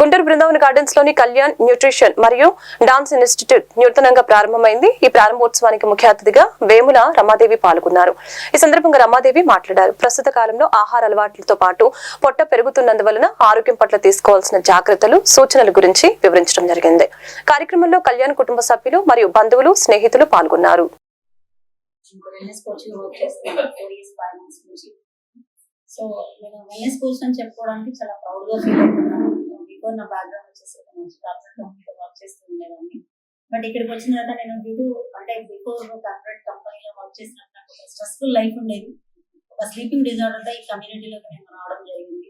గుంటూరు బృందావన్ గార్డెన్స్లోని కళ్యాణ్ న్యూట్రిషన్ మరియు dance institute నూతనంగా ప్రారంభమైంది. ఈ ప్రారంభోత్సవానికి ముఖ్య అతిథిగా వేముల రమాదేవి పాల్గొన్నారు. ఈ సందర్భంగా రమాదేవి మాట్లాడారు. ప్రస్తుత కాలంలో ఆహార అలవాట్లతో పాటు పొట్ట పెరుగుతున్నందువలన ఆరోగ్యం పట్ల తీసుకోవాల్సిన జాగ్రత్తలు సూచనల గురించి వివరించడం జరిగింది. కార్యక్రమంలో కళ్యాణ్ కుటుంబ సభ్యులు మరియు బంధువులు స్నేహితులు పాల్గొన్నారు. సో నేను వెల్నెస్ కోచ్ అని చెప్పుకోవడానికి చాలా ప్రౌడ్గా ఫీల్ అవుతున్నాను. నా బ్యాక్గ్రౌండ్ వచ్చేసి ఒక మంచి కార్పొరేట్ కంపెనీలో వర్క్ చేస్తూ ఉండేదాన్ని బట్ ఇక్కడికి వచ్చిన తర్వాత నేను డ్యూ అంటే బిఫోర్ కార్పొరేట్ కంపెనీలో వర్క్ చేసినప్పుడు నాకు ఒక స్ట్రెస్ఫుల్ లైఫ్ ఉండేది. ఒక స్లీపింగ్ డిజార్డర్తో ఈ కమ్యూనిటీలోకి నేను రావడం జరిగింది.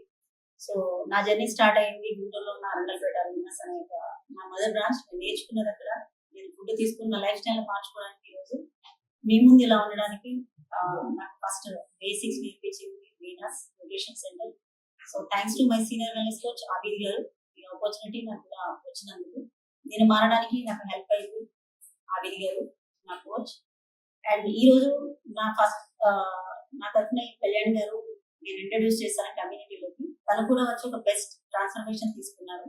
సో నా జర్నీ స్టార్ట్ అయింది గుంటూరులో ఉన్న అరండల్పేట అరీనాస్ అనే ఒక నా మదర్ బ్రాంచ్ నేను నేర్చుకున్న దగ్గర నేను ఫుడ్ తీసుకున్న లైఫ్ స్టైల్ మార్చుకోవడానికి ఈరోజు మీ ముందు ఇలా ఉండడానికి నాకు ఫస్ట్ బేసిక్స్ నేర్పించింది Venus nutrition centre so thanks to my senior wellness coach Abid garu opportunity నాకు వచ్చినందుకు నేను మారడానికి నాకు హెల్ప్ అయింది ఆబిద్ గారు నా కోచ్ అండ్ ఈ రోజు నా ఫస్ట్ నా తరఫున కళ్యాణ్ గారు నేను ఇంట్రడ్యూస్ చేశాను కమ్యూనిటీలోకి తను కూడా వచ్చి ఒక బెస్ట్ ట్రాన్స్ఫర్మేషన్ తీసుకున్నారు.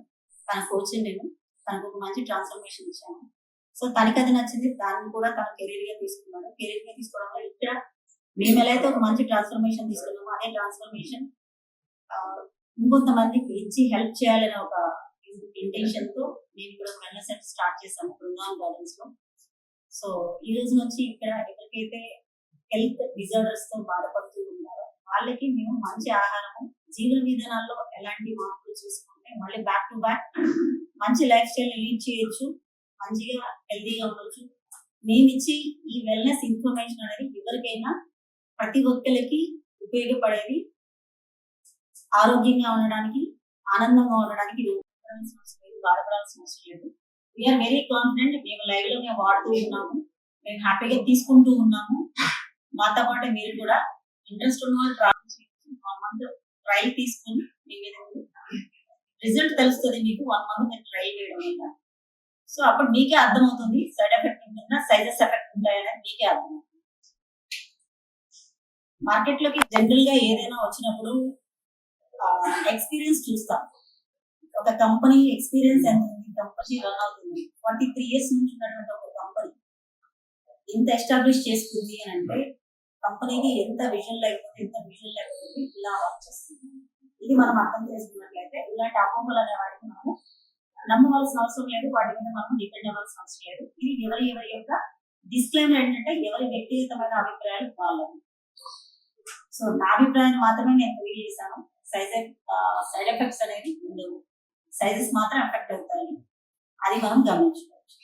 తన కోచ్ నేను తనకు ఒక మంచి ట్రాన్స్ఫర్మేషన్ ఇచ్చాను. సో తనకి అది నచ్చింది దాన్ని కూడా తన కెరీర్గా తీసుకున్నాడు కెరీర్గా తీసుకోవడం వల్ల ఇక్కడ మేము ఎలా అయితే ఒక మంచి ట్రాన్స్ఫర్మేషన్ తీసుకున్నామో అదే ట్రాన్స్ఫర్మేషన్ ఇంకొంతమందికి ఇచ్చి హెల్ప్ చేయాలనే ఒక ఇంటెన్షన్తో మేము కూడా వెల్నెస్ సెంటర్ స్టార్ట్ చేసాము బృందావన్ గార్డెన్స్లో. సో ఈ రోజు నుంచి ఇక్కడ ఎవరికైతే హెల్త్ డిజార్డర్స్తో బాధపడుతూ ఉన్నారో వాళ్ళకి మేము మంచి ఆహారము జీవన విధానాల్లో ఎలాంటి మార్పులు చేసుకుంటే మళ్ళీ బ్యాక్ టు బ్యాక్ మంచి లైఫ్ స్టైల్ లీడ్ చేయొచ్చు మంచిగా హెల్దీగా ఉండొచ్చు. మేము ఇచ్చి ఈ వెల్నెస్ ఇన్ఫర్మేషన్ అనేది ఎవరికైనా ప్రతి ఒక్కరికి ఉపయోగపడేది ఆరోగ్యంగా ఉండడానికి ఆనందంగా ఉండడానికి ఇది ఉపయోగించాల్సిన అవసరం లేదు బాధపడాల్సిన అవసరం లేదు. వీఆర్ వెరీ కాన్ఫిడెంట్ మేము లైవ్లో మేము వాడుతూ ఉన్నాము. మేము హ్యాపీగా తీసుకుంటూ ఉన్నాము. మాతో పాటు మీరు కూడా ఇంట్రెస్ట్ ఉన్న వాళ్ళు ట్రావెల్ చేయొచ్చు వన్ మంత్ ట్రైల్ తీసుకొని మీ మీద రిజల్ట్ తెలుస్తుంది మీకు వన్ మంత్ మీరు ట్రైల్ చేయడం వల్ల సో అప్పుడు మీకే అర్థమవుతుంది సైడ్ ఎఫెక్ట్ ఉంటుందా సైజెస్ ఎఫెక్ట్ ఉంటాయనేది మీకే అర్థమవుతుంది. మార్కెట్లోకి జనరల్గా ఏదైనా వచ్చినప్పుడు ఎక్స్పీరియన్స్ చూస్తాం. ఒక కంపెనీ ఎక్స్పీరియన్స్ ఎంత ఉంది? కంపెనీ రన్ అవుతుంది. ఫార్టీ త్రీ ఇయర్స్ నుంచి ఉన్నటువంటి ఒక కంపెనీ. ఎంత ఎస్టాబ్లిష్ చేసుకుంది అని అంటే కంపెనీకి ఎంత విజన్ లేకపోతే ఎంత విజన్ లేకపోతే ఇలా వర్క్ చేస్తుంది ఇది మనం అర్థం చేసుకున్నట్లయితే ఇలాంటి అపోహలు అనే వాటికి మనము నమ్మవలసిన అవసరం లేదు. వాటి మీద మనం డిపెండ్ అవ్వాల్సిన అవసరం లేదు. ఇది ఎవరి ఎవరి యొక్క డిస్క్లైమర్ ఏంటంటే ఎవరి వ్యక్తిగతమైన అభిప్రాయాలు వాళ్ళవి. సో నా అభిప్రాయాన్ని మాత్రమే నేను తెలియజేశాను. సైజ్ సైడ్ ఎఫెక్ట్స్ అనేది ఉండవు. సైజెస్ మాత్రం ఎఫెక్ట్ అవుతాయి. అది మనం గమనించుకోవచ్చు.